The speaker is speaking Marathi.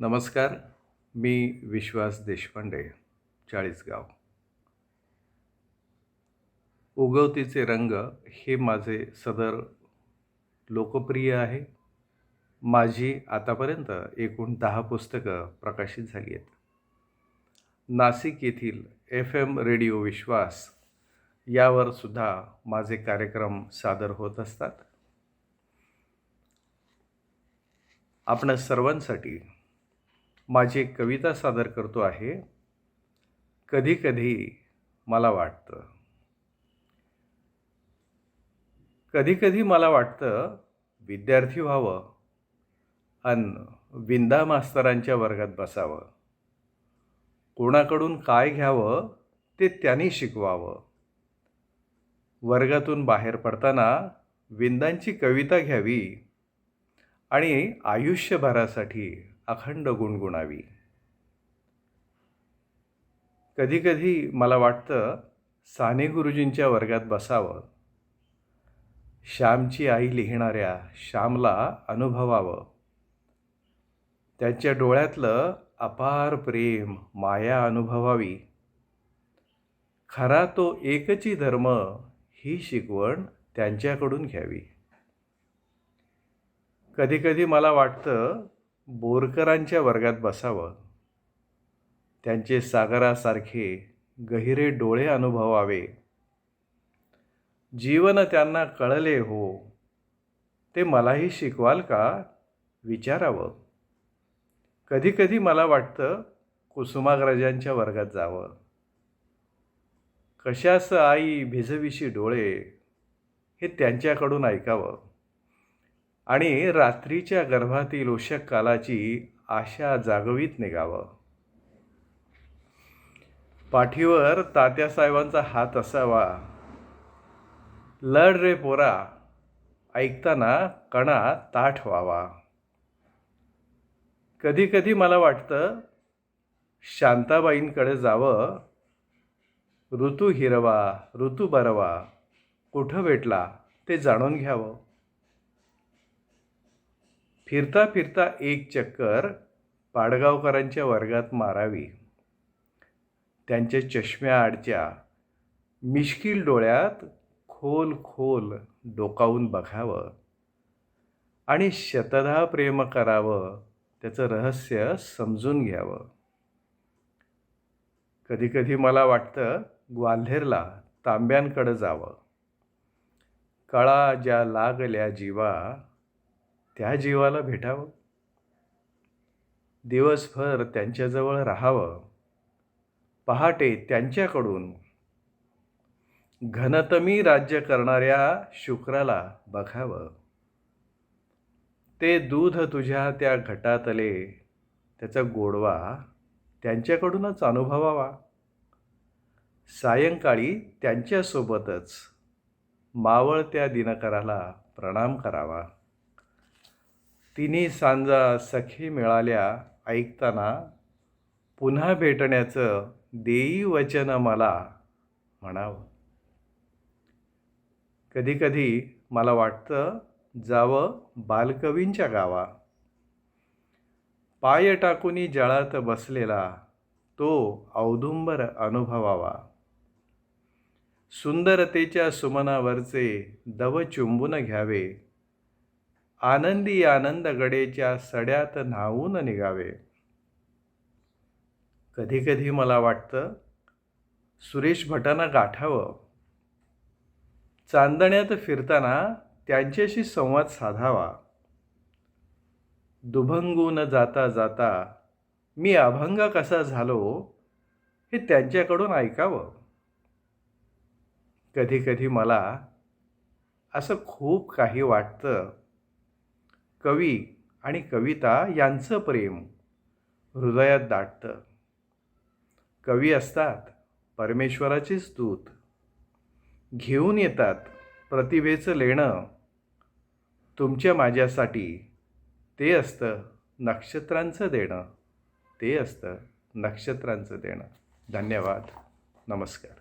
नमस्कार मी विश्वास देशपांडे चाळीसगाव. उगवतीचे रंग हे माझे सदर लोकप्रिय आहे. माझी आतापर्यंत एकूण दहा पुस्तकं प्रकाशित झाली आहेत. नाशिक येथील एफ एम रेडिओ विश्वास यावर सुद्धा माझे कार्यक्रम सादर होत असतात. आपण सर्वांसाठी माझी एक कविता सादर करतो आहे. कधी कधी मला वाटतं. कधी कधी मला वाटतं विद्यार्थी व्हावं अन विंदा मास्तरांच्या वर्गात बसावं. कोणाकडून काय घ्यावं ते त्यांनी शिकवावं. वर्गातून बाहेर पडताना विंदांची कविता घ्यावी आणि आयुष्यभरासाठी अखंड गुणगुणावी. कधीकधी मला वाटतं साने गुरुजींच्या वर्गात बसावं. श्यामची आई लिहिणाऱ्या श्यामला अनुभवावं. त्यांच्या डोळ्यातलं अपार प्रेम माया अनुभवावी. खरा तो एकची धर्म ही शिकवण त्यांच्याकडून घ्यावी. कधीकधी मला वाटतं बोरकरांच्या वर्गात बसावं. त्यांचे सागरासारखे गहिरे डोळे अनुभवावे. जीवन त्यांना कळले हो. ते मलाही शिकवाल का? विचारावं. कधीकधी मला वाटतं कुसुमाग्रजांच्या वर्गात जावं. कशास आई भिजविशी डोळे? हे त्यांच्याकडून ऐकावं. आणि रात्रीच्या गर्भातील उषक कालाची आशा जागवीत निघावं. पाठीवर तात्यासाहेबांचा हात असावा. लढ रे पोरा ऐकताना कणा ताठ व्हावा. कधी कधी मला वाटतं शांताबाईंकडे जावं. ऋतू हिरवा ऋतू बरवा. कुठं भेटला ते जाणून घ्यावं. फिरता फिरता एक चक्कर पाडगावकरांच्या वर्गात मारावी. त्यांच्या चष्म्याआडच्या मिश्किल डोळ्यात खोल खोल डोकावून बघावं आणि शतधा प्रेम करावं त्याचं रहस्य समजून घ्यावं. कधीकधी मला वाटतं ग्वाल्हेरला तांब्यांकडं जावं. कळा ज्या लागल्या जीवा त्या जीवाला भेटावं. दिवसभर त्यांच्याजवळ राहावं. पहाटे त्यांच्याकडून. घनतमी राज्य करणाऱ्या शुक्राला बघावं. ते दूध तुझ्या त्या घटातले त्याचा गोडवा त्यांच्याकडूनच अनुभवावा. सायंकाळी त्यांच्यासोबतच मावळत्या दिनकराला प्रणाम करावा. तिन्ही सांजा सखी मिळाल्या ऐकताना पुन्हा भेटण्याचं देई वचन मला म्हणावं. कधीकधी मला वाटतं जावं बालकवींच्या गावा. पाय टाकूनी जळात बसलेला तो औदुंबर अनुभवावा. सुंदरतेच्या सुमनावरचे दव चुंबून घ्यावे. आनंदी आनंद गडेच्या सड्यात न्हावून निघावे. कधीकधी मला वाटतं सुरेश भटांना गाठावं. चांदण्यात फिरताना त्यांच्याशी संवाद साधावा. दुभंगून जाता जाता मी अभंग कसा झालो हे त्यांच्याकडून ऐकावं. कधीकधी मला असं खूप काही वाटतं कवी आणि कविता यांचं प्रेम हृदयात दाटतं. कवी असतात परमेश्वराची स्तूत. घेऊन येतात प्रतिभेचं लेणं. तुमच्या माझ्यासाठी ते असतं नक्षत्रांचं देणं. ते असतं नक्षत्रांचं देणं. धन्यवाद. नमस्कार.